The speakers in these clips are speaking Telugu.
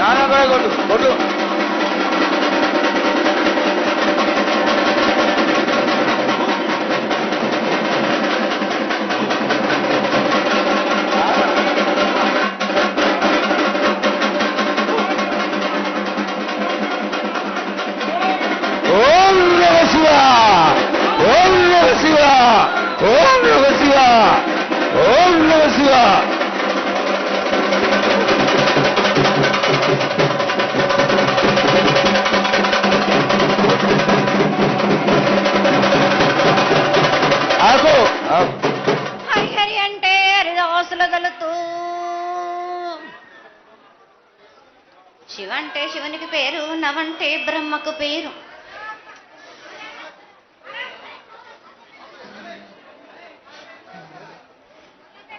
ಯಾರಾದ್ರೂ ಒಂದು ಒಟ್ಟು నవంటే బ్రహ్మకు పేరు.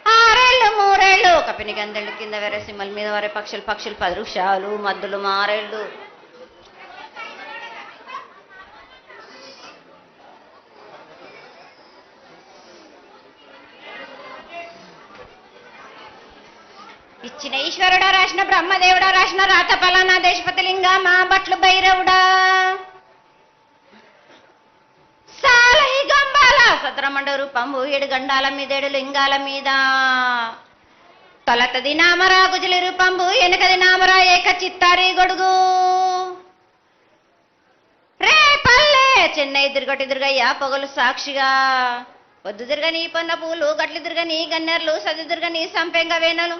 ఆరేళ్ళు మూరేళ్ళు. కపిని గందెళ్ళు కింద వేరే సింహల మీద వరే పక్షులు పక్షులు పది వృక్షాలు మద్దులు మారేళ్ళు. వచ్చిన ఈశ్వరుడా రాసిన బ్రహ్మదేవుడా రాసిన రాత పలానా దేశపతి లింగ మా బట్లు భైరవుడా. సాలహి గంబాల సద్రమండ రూపంబు ఏడు గండాల మీదేడు లింగాల మీద. తొలతది నామరా గుజలి రూపంబు వెనకది నామరా ఏక చిత్తారి గొడుగు. రే పల్లె చెన్నై దిర్గటి తిరుగయ్యా పొగలు సాక్షిగా. పొద్దు తిరగని పొన్న పూలు గట్లు తిరగని గన్నెర్లు సది తిరగని సంపెంగ వేనలు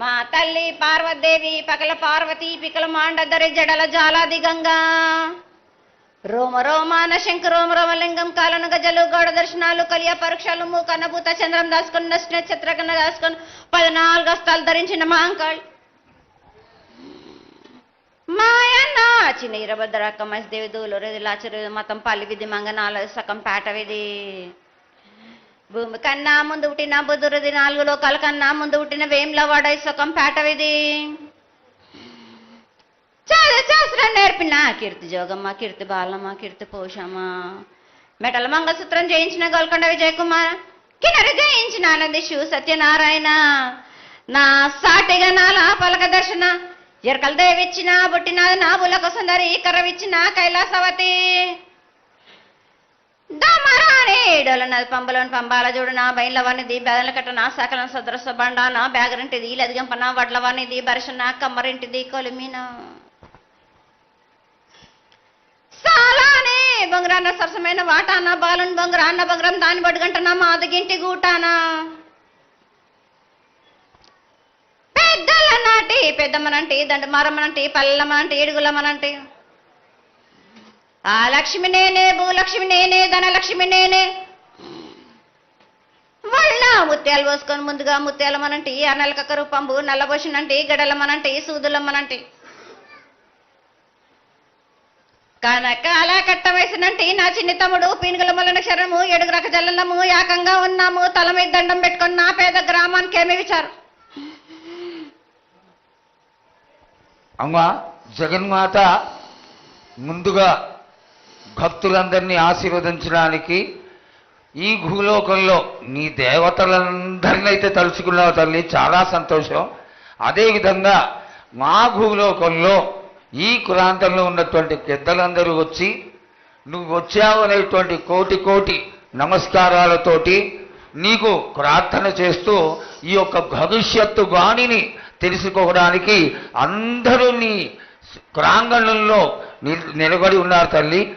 మా తల్లి పార్వదేవి పగల పార్వతి పికల మాండదరి జడల జాలాది గంగా. రోమ రోమాన శంకు రోమ రోమలింగం కాలను గజలు గౌడ దర్శనాలు కలియ పరీక్షలు మూకన్నభూత చంద్రం దాసుకొని నచ్చిన చిత్రకన్న దాసుకొని పద్నాలుగు హస్తాలు ధరించిన మాంకాళ్. మాయన్న చిన్న ఇరభద్రక్క మసిదేవి దూలూరు లాచరు మతం పల్లి విధి మంగనాల సకం పేట విధి భూమి కన్నా ముందు పుట్టిన బుధురుది నాలుగు లోకాల కన్నా ముందు పుట్టిన వేంల సుఖం పేటవిది. చాలా శాస్త్రం నేర్పిన. కీర్తి జోగమ్మ కీర్తి బాలమ్మ కీర్తి పోషమ్మ. మెటల మంగళసూత్రం జయించిన గోల్కొండ విజయ్ కుమార్ జయించిన ఆనంది శివ సత్యనారాయణ. నా సాటిగా నా పలక దర్శన ఎరకల దేవిచ్చిన బుట్టిన నా బులకు సుందరి కర్రవిచ్చిన కైలాసవతి. దమరాని డోలనది పంబలోని పంబాల చూడు నా బెదల కట్ట నా సకల సదరస బండ నా బ్యాగరింటిది లదిగంప నా వడ్లవనిది బరిష నా కమ్మరింటిది కొలిమిన. సాలానే బొంగరాన్న సరసమైన వాటాన బాలున్ బొంగరాన్న బొంగరం దాని బడుగంట నా మాదగింటి గూటానా. పెద్దల నాటి పెద్దమ్మనంటి దండమారమ్మనంటి పల్లెమ్మనంటి ఏడుగులమ్మనంటి. ఆ లక్ష్మి నేనే భూలక్ష్మి నేనే ధనలక్ష్మి నేనే ముత్యాలు పోసుకొని ముందుగా ముత్యాలమనంటి ఆ నెలకక్క రూపంబు నల్లబోసినంటి గడలమనంటి సూదులమ్మనంటి కనకాల అలా కట్ట వేసినంటి నా చిన్ని తమ్ముడు పీనుగల మల్లన క్షరము ఏడుగు రక జల్లము యాకంగా ఉన్నాము తల మీద దండం పెట్టుకున్న నా పేద గ్రామానికి ఏమి విచారు? అమ్మా జగన్మాత ముందుగా భక్తులందరినీ ఆశీర్వదించడానికి ఈ భూలోకంలో నీ దేవతలందరినీ అయితే తలుచుకున్నావు తల్లి చాలా సంతోషం. అదేవిధంగా మా భూలోకంలో ఈ ప్రాంతంలో ఉన్నటువంటి పెద్దలందరూ వచ్చి నువ్వు వచ్చావు అనేటువంటి కోటి కోటి నమస్కారాలతోటి నీకు ప్రార్థన చేస్తూ ఈ యొక్క భవిష్యత్తు వాణిని తెలుసుకోవడానికి అందరూ నీ ప్రాంగణంలో నిలబడి ఉన్నారు తల్లి.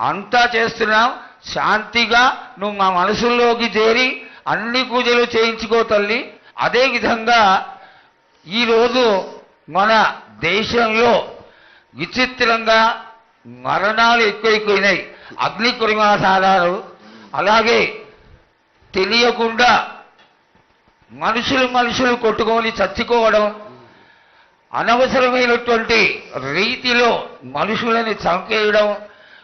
అంతా చేస్తున్నాం శాంతిగా నువ్వు మా మనసుల్లోకి చేరి అన్ని పూజలు చేయించుకో తల్లి. అదేవిధంగా ఈరోజు మన దేశంలో విచిత్రంగా మరణాలు ఎక్కువైపోయినాయి. అగ్ని కురిమాసాలు అలాగే తెలియకుండా మనుషులు మనుషులు కొట్టుకొని చచ్చుకోవడం అనవసరమైనటువంటి రీతిలో మనుషులని చంపేయడం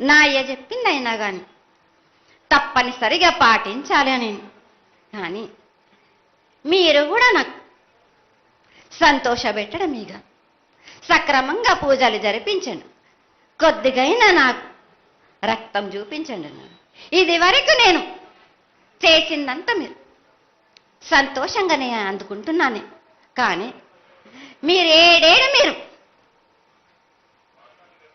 నా అయ్య చెప్పింది అయినా కానీ తప్పనిసరిగా పాటించాలి అని. కానీ మీరు కూడా నాకు సంతోషపెట్టడం ఇక. సక్రమంగా పూజలు జరిపించండి. కొద్దిగైనా నాకు రక్తం చూపించండి ఇది వరకు నేను చేసిందంతా మీరు సంతోషంగానే అందుకుంటున్నాను. కానీ మీరేడేడు మీరు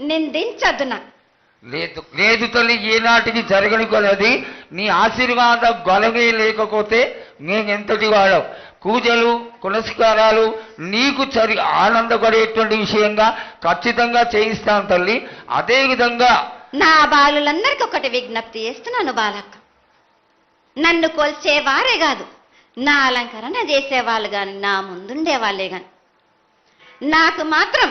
నిందించద్దు నాకు లేదు లేదు తల్లి ఏనాటికి జరగని కొలది నీ ఆశీర్వాద గొలవే లేకపోతే మేమెంతటి వాడం పూజలు పునస్కారాలు నీకు చరి ఆనందపడేటువంటి విషయంగా ఖచ్చితంగా చేయిస్తాను తల్లి. అదే విధంగా నా బాలులందరికీ ఒకటి విజ్ఞప్తి చేస్తున్నాను బాలక్క. నన్ను కొల్చేవారే కాదు నా అలంకరణ చేసేవాళ్ళు కానీ నా ముందుండే వాళ్ళే కానీ నాకు మాత్రం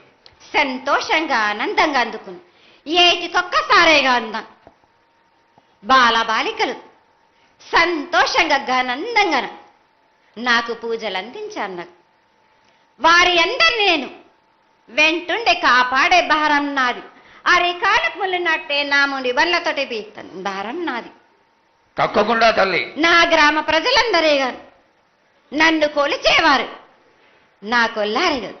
సంతోషంగా ఆనందంగా అందుకుని ఏటికొక్కసారేగా అందం. బాలబాలికలు సంతోషంగా ఘనందంగా నాకు పూజలు అందించారు నాకు వారి అందరిని నేను వెంటుండే కాపాడే భారం నాది. అరికాలకు ముళ్ళినట్టే నా ముడి వల్లతోటి పీక్తాను భారం నాది. తప్పకుండా తల్లి. నా గ్రామ ప్రజలందరే కాదు నన్ను కొలిచేవారు నా కొల్లారి కాదు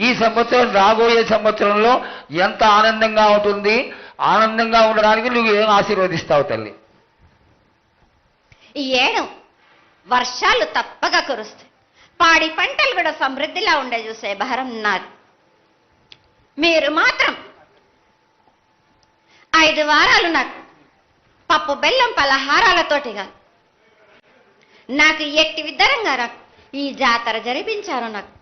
ఈ సంవత్సరం రాబోయే సంవత్సరంలో ఎంత ఆనందంగా ఉంటుంది? ఆనందంగా ఉండడానికి నువ్వు ఏం ఆశీర్వదిస్తావు తల్లి? ఈ ఏడు వర్షాలు తప్పగా కురుస్తాయి. పాడి పంటలు కూడా సమృద్ధిలా ఉండే చూసే భారం నాది. మీరు మాత్రం ఐదు వారాలు నాకు పప్పు బెల్లం పలహారాలతోటిగా నాకు ఎట్టి విధంగా నాకు ఈ జాతర జరిపించారు నాకు.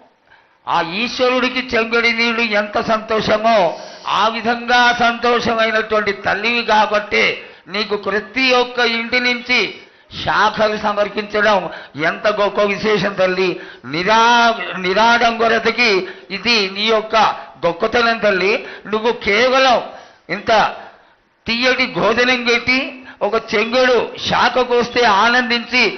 ఆ ఈశ్వరుడికి చెంగడి నీళ్ళు ఎంత సంతోషమో ఆ విధంగా సంతోషమైనటువంటి తల్లివి కాబట్టి నీకు ప్రతి ఒక్క ఇంటి నుంచి శాఖలు సమర్పించడం ఎంత గొప్ప విశేషం తల్లి. నిరా నిరాడంబరతకి ఇది నీ యొక్క గొప్పతనం తల్లి. నువ్వు కేవలం ఇంత తీయటి భోజనం పెట్టి ఒక చెంగుడు శాఖకు వస్తే ఆనందించి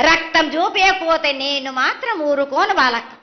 రక్తం చూపించకపోతే నేను మాత్రం ఊరుకోను బాలక్క.